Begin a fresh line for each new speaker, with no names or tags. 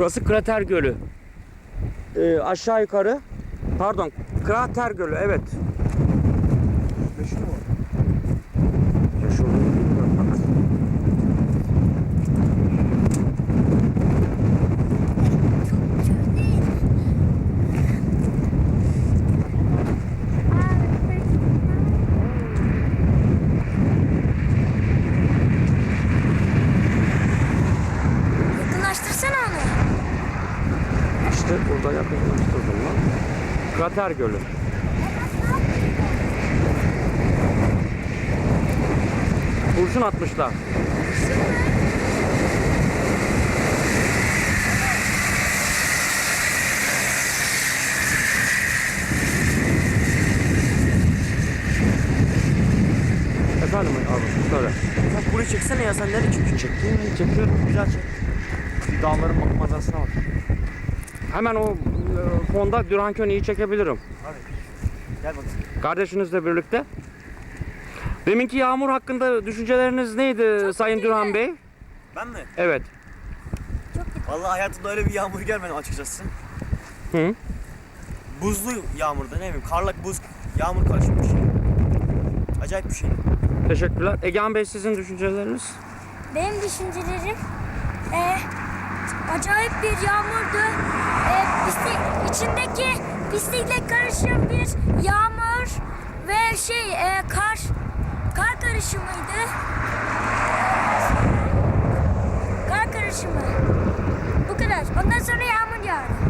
Burası Krater Gölü. Ee, aşağı yukarı. Pardon, Krater Gölü evet. İşte burada yakınlaştırdım lan. Krater Gölü. Kurşun atmışlar. Efendim abi söyle.
Sen burayı çeksene ya sen nereye çekiyorsun?
Çekeyim mi? Çekiyorum.
Güzel çek. Dağların manzarasına bak.
Hemen o e, fonda Dürhankönü'yü çekebilirim.
Hadi. Gel bakayım.
Kardeşinizle birlikte. Deminki yağmur hakkında düşünceleriniz neydi Sayın Dürhan Bey?
Ben mi?
Evet.
Vallahi hayatımda öyle bir yağmur görmedim açıkçası.
Hı.
Buzlu yağmurda ne bileyim karlak buz yağmur karışık bir şey. Acayip bir şey.
Teşekkürler. Egehan Bey sizin düşünceleriniz?
Benim düşüncelerim e, acayip bir yağmurdu. E, pislik, içindeki pislikle karışan bir yağmur ve şey e, kar kar karışımıydı. Kar karışımı. Bu kadar. Ondan sonra yağmur yağdı.